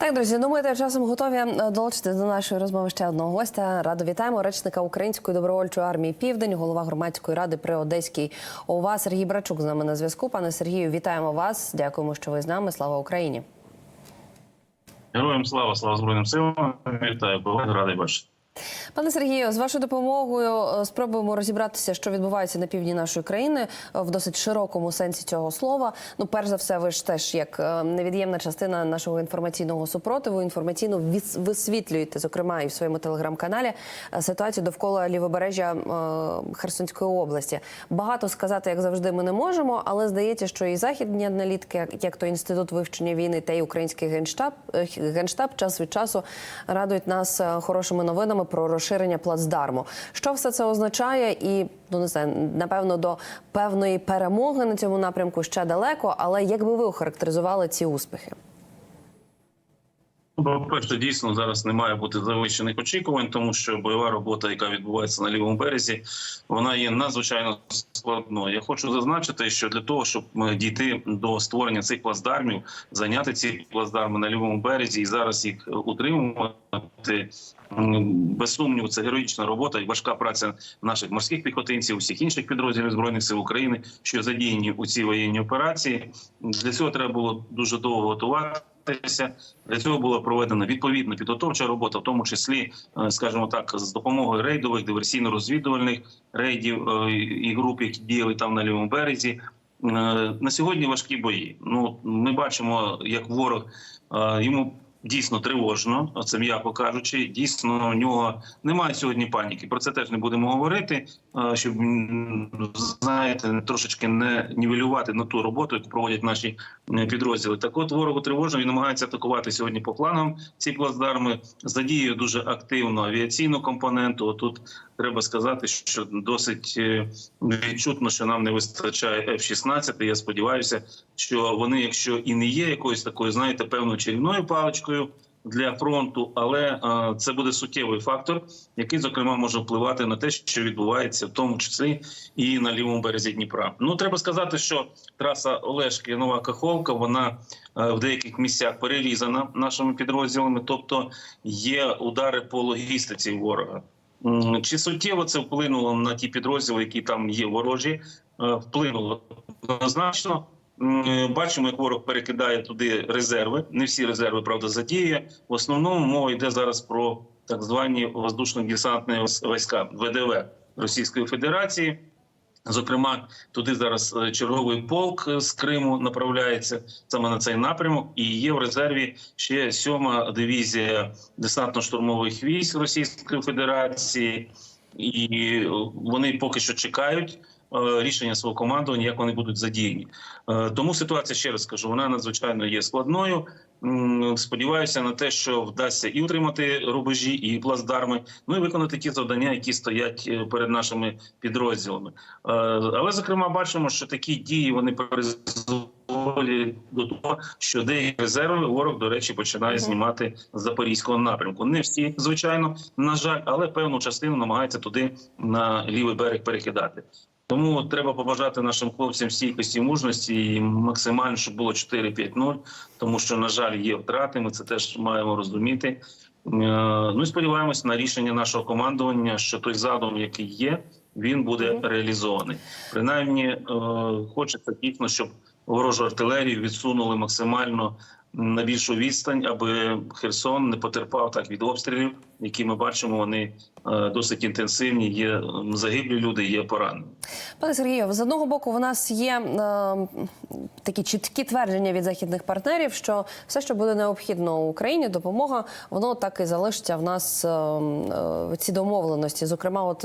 Так, друзі, ну ми тим часом готові е, долучити до нашої розмови ще одного гостя. Радо вітаємо речника Української добровольчої армії Південь, голова громадської ради при Одеській ОВА Сергій Брачук з нами на зв'язку. Пане Сергію, вітаємо вас. Дякуємо, що ви з нами. Слава Україні. Героям слава, слава Збройним силам. Вітаю колег, радий бачити. Пане Сергію, з вашою допомогою е, спробуємо розібратися, що відбувається на півдні нашої країни е, в досить широкому сенсі цього слова. Ну, перш за все, ви ж теж як е, невід'ємна частина нашого інформаційного супротиву, інформаційно висвітлюєте, зокрема, і в своєму телеграм-каналі ситуацію довкола лівобережжя Херсонської області. Багато сказати, як завжди, ми не можемо, але здається, що і західні аналітики, як- то інститут вивчення війни, та й український генштаб генштаб час від часу радують нас хорошими новинами про розширення плацдарму. Що все це означає, і ну не знаю, напевно, до певної перемоги на цьому напрямку ще далеко. Але як би ви охарактеризували ці успіхи? Ну, По-перше, дійсно зараз не має бути завищених очікувань, тому що бойова робота, яка відбувається на лівому березі, вона є надзвичайно складною. Я хочу зазначити, що для того, щоб е, дійти до створення цих плацдармів, зайняти ці плацдарми на лівому березі і зараз їх е, утримувати. Без сумніву, це героїчна робота і важка праця наших морських піхотинців, усіх інших підрозділів збройних сил України, що задіяні у цій воєнній операції. Для цього треба було дуже довго готувати. Для цього була проведена відповідна підготовча робота, в тому числі, е, скажімо так, з допомогою рейдових диверсійно-розвідувальних рейдів е, і груп, які діяли там на лівому березі. Е, На сьогодні важкі бої. Ну ми бачимо, як ворог йому. Дійсно тривожно, це м'яко кажучи. Дійсно, у нього немає сьогодні паніки. Про це теж не будемо говорити, е, щоб знаєте, трошечки не нівелювати на ту роботу, яку проводять наші підрозділи. Так от ворогу тривожно він намагається атакувати сьогодні по планам ці плацдарми. Задіює дуже активно авіаційну компоненту. Тут треба сказати, що досить е, відчутно, що нам не вистачає F-16. Я сподіваюся, що вони, якщо і не є якоюсь такою, знаєте, певною чарівною паличкою. Для фронту, але е, це буде суттєвий фактор, який зокрема може впливати на те, що відбувається, в тому числі і на лівому березі Дніпра. Ну треба сказати, що траса Олешки Нова Каховка вона е, в деяких місцях перерізана нашими підрозділами, тобто є удари по логістиці ворога. Чи суттєво це вплинуло на ті підрозділи, які там є ворожі? Е, Вплинуло однозначно. Е, Бачимо, як ворог перекидає туди резерви. Не всі резерви, правда, задіє. В основному мова йде зараз про так звані воздушно-десантні війська ВДВ Російської Федерації. Зокрема, туди зараз е, черговий полк е, з Криму направляється саме на цей напрямок, і є в резерві ще сьома дивізія десантно-штурмових військ Російської Федерації, і е, вони поки що чекають рішення свого командування, як вони будуть задіяні. Тому ситуація ще раз скажу, вона надзвичайно є складною. Сподіваюся на те, що вдасться і утримати рубежі, і плацдарми, ну і виконати ті завдання, які стоять е, перед нашими підрозділами. Е, Але зокрема бачимо, що такі дії вони призволять до того, що деякі резерви ворог, до речі, починає знімати з запорізького напрямку. Не всі, звичайно, на жаль, але певну частину намагається туди на лівий берег перекидати. Тому треба побажати нашим хлопцям стійкості і мужності і максимально, щоб було 4-5-0, тому що, на жаль, є втрати. Ми це теж маємо розуміти. Е, Ну і сподіваємось на рішення нашого командування, що той задум, який є, він буде реалізований. Принаймні, е, хочеться дійсно, щоб ворожу артилерію відсунули максимально на більшу відстань, аби Херсон не потерпав так від обстрілів, які ми бачимо, вони е, досить інтенсивні. Є загиблі люди, є поранені. Пане Сергію, з одного боку, у нас є е, такі чіткі твердження від західних партнерів, що все, що буде необхідно Україні, допомога, воно так і залишиться в нас е, е, ці домовленості. Зокрема, от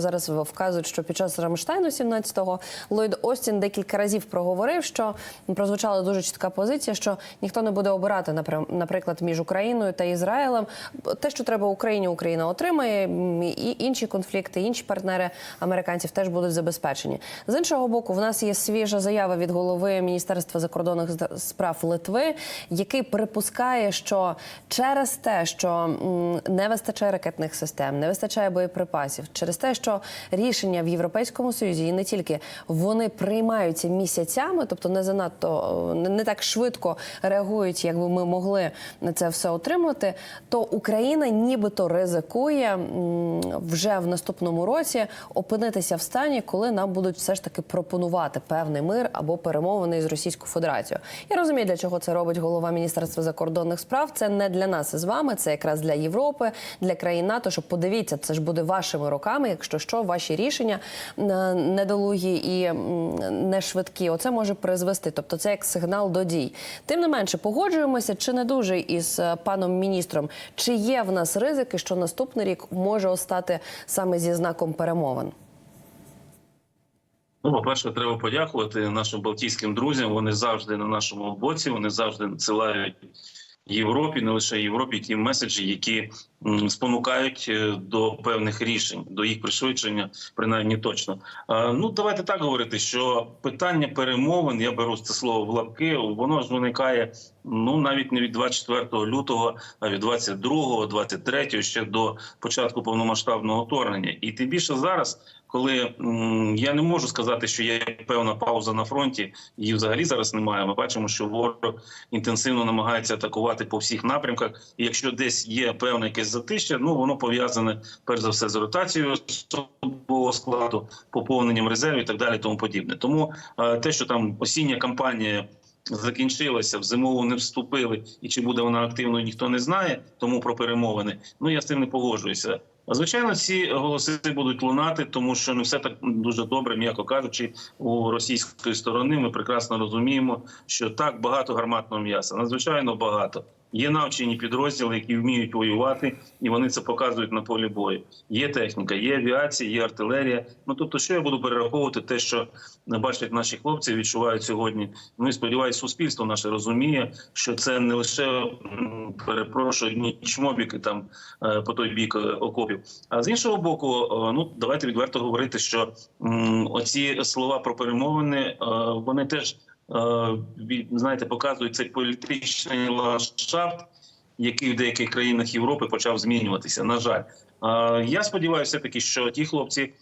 зараз вказують, що під час Рамштайну 17-го Ллойд Остін декілька разів проговорив, що прозвучала дуже чітка позиція, що ніхто не буде обирати, наприклад, між Україною та Ізраїлем. Те, що треба Україні, Україна отримає, і інші конфлікти, інші партнери американців теж будуть забезпечені. З іншого боку, в нас є свіжа заява від голови Міністерства закордонних справ Литви, який припускає, що через те, що не вистачає ракетних систем, не вистачає боєприпасів, через те, що рішення в Європейському Союзі і не тільки вони приймаються місяцями, тобто не занадто не, так швидко реагують якби ми могли на це все отримати, то Україна нібито ризикує вже в наступному році опинитися в стані, коли нам будуть все ж таки пропонувати певний мир або перемовини з Російською Федерацією. Я розумію, для чого це робить голова Міністерства закордонних справ. Це не для нас із вами, це якраз для Європи, для країн НАТО. Що подивіться, це ж буде вашими руками, якщо що, ваші рішення е, недолугі і не швидкі. Оце може призвести. Тобто, це як сигнал до дій. Тим не менше, погоджуємося чи не дуже із е, паном міністром. Чи є в нас ризики, що наступний рік може остати саме зі знаком перемовин? Ну, по-перше, треба подякувати нашим балтійським друзям. Вони завжди на нашому боці. Вони завжди надсилають Європі, не лише Європі, ті меседжі, які спонукають е, до певних рішень, до їх пришвидшення, принаймні точно. Ну давайте так говорити, що питання перемовин, я беру це слово в лапки, воно ж виникає ну навіть не від 24 лютого, а від 22, 23, ще до початку повномасштабного вторгнення. І тим більше зараз, коли я не можу сказати, що є певна пауза на фронті, її взагалі зараз немає. Ми бачимо, що ворог інтенсивно намагається атакувати по всіх напрямках. І якщо десь є певне якесь затища, ну воно пов'язане перш за все з ротацією особового складу, поповненням резервів і так далі, тому подібне. Тому е, те, що там осіння кампанія. Закінчилася в зимову не вступили, і чи буде вона активною, ніхто не знає. Тому про перемовини. Ну я з цим не погоджуюся. Звичайно, ці голоси будуть лунати, тому що не все так дуже добре, м'яко кажучи, у російської сторони. Ми прекрасно розуміємо, що так багато гарматного м'яса, надзвичайно багато. Є навчені підрозділи, які вміють воювати, і вони це показують на полі бою. Є техніка, є авіація, є артилерія. Ну тобто, що я буду перераховувати, те, що бачать наші хлопці, відчувають сьогодні. Ну і сподіваюся, суспільство наше розуміє, що це не лише перепрошую ні чмобіки там е, по той бік е, окопів. А з іншого боку, е, ну давайте відверто говорити, що м, оці слова про перемовини вони теж знаєте, показують цей політичний ландшафт, який в деяких країнах Європи почав змінюватися. На жаль, Е, я сподіваюся, таки, що ті хлопці,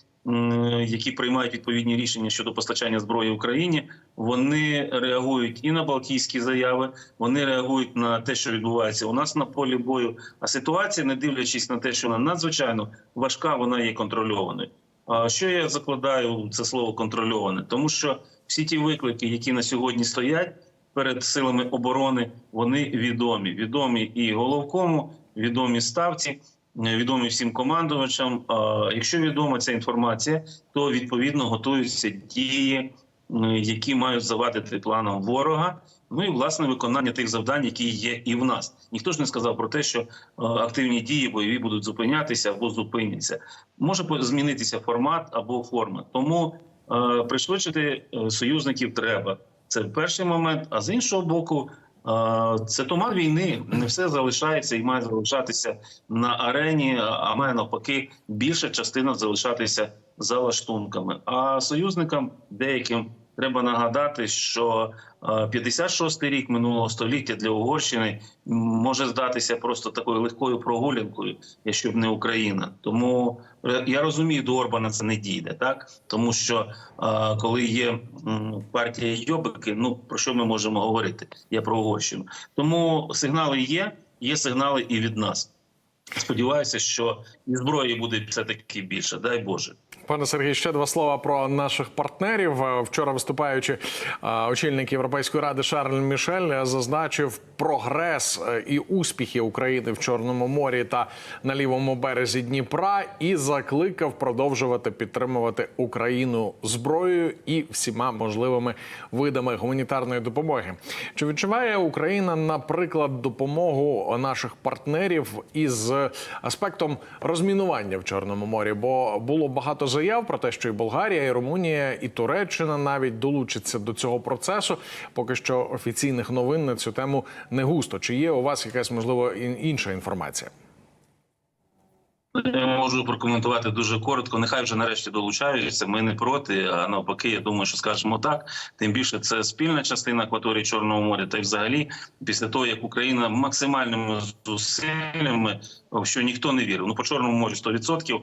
які приймають відповідні рішення щодо постачання зброї Україні, вони реагують і на балтійські заяви, вони реагують на те, що відбувається у нас на полі бою. А ситуація, не дивлячись на те, що вона надзвичайно важка, вона є контрольованою. А що я закладаю це слово контрольоване? Тому що всі ті виклики, які на сьогодні стоять перед силами оборони, вони відомі. Відомі і головкому, відомі ставці, відомі всім командувачам. Якщо відома ця інформація, то відповідно готуються дії, які мають завадити планам ворога. Ну і власне виконання тих завдань, які є і в нас. Ніхто ж не сказав про те, що е, активні дії бойові будуть зупинятися або зупиняться. Може змінитися формат або форма. Тому пришвидшити е, союзників треба. Це перший момент. А з іншого боку, е, це туман війни. Не все залишається і має залишатися на арені, а має навпаки більша частина залишатися за лаштунками. А союзникам деяким треба нагадати, що е, 56-й рік минулого століття для Угорщини може здатися просто такою легкою прогулянкою, якщо б не Україна. Тому е, я розумію, до Орбана це не дійде, так тому що е, коли є партія Йобики, ну про що ми можемо говорити? Я про Угорщину. Тому сигнали є, є сигнали і від нас. Сподіваюся, що і зброї буде все таки більше. Дай Боже. Пане Сергій, ще два слова про наших партнерів. Е, Вчора виступаючи, е, очільник Європейської ради Шарль Мішель зазначив прогрес е, і успіхи України в Чорному морі та на лівому березі Дніпра і закликав продовжувати підтримувати Україну зброєю і всіма можливими видами гуманітарної допомоги. Чи відчуває Україна, наприклад, допомогу наших партнерів із аспектом розмінування в Чорному морі? Бо було багато заяв про те, що і Болгарія, і Румунія, і Туреччина навіть долучаться до цього процесу. Поки що офіційних новин на цю тему не густо. Чи є у вас якась можливо інша інформація? Я можу прокоментувати дуже коротко. Нехай вже нарешті долучаються. Ми не проти. А навпаки, я думаю, що скажемо так. Тим більше це спільна частина акваторії Чорного моря. Та й взагалі, після того як Україна максимальними зусиллями, що ніхто не вірив. Ну по чорному морю 100%, е,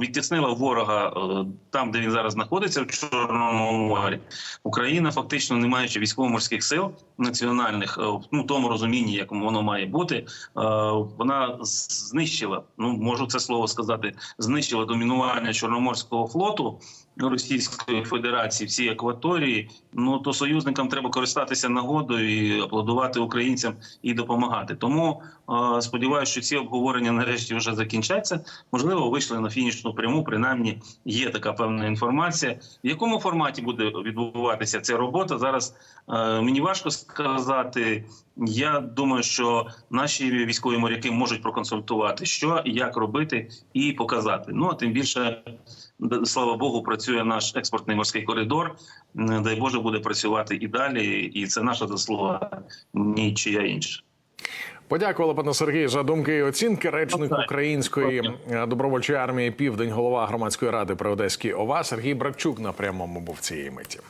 відтіснила ворога е, там, де він зараз знаходиться, в Чорному морі. Україна фактично, не маючи військово-морських сил національних, е, ну в тому розумінні, як воно має бути, е, вона знищила. Ну можу це слово сказати, знищила домінування Чорноморського флоту Російської Федерації в цій акваторії. Ну то союзникам треба користатися нагодою і аплодувати українцям і допомагати. Тому е, сподіваюся, що ці обговорення нарешті вже закінчаться. Можливо, вийшли на фінішну пряму. Принаймні є така певна інформація. В якому форматі буде відбуватися ця робота зараз? е, мені важко сказати. Я думаю, що наші військові моряки можуть проконсультувати, що як робити, і показати. Ну а тим більше, слава Богу, працює наш експортний морський коридор. Дай Боже буде працювати і далі. І це наша заслуга, нічия інша. Подякували пане Сергію за думки і оцінки. Речник української е, добровольчої армії Південь, голова громадської ради при Одеській ОВА Сергій Бракчук на прямому був цієї миті.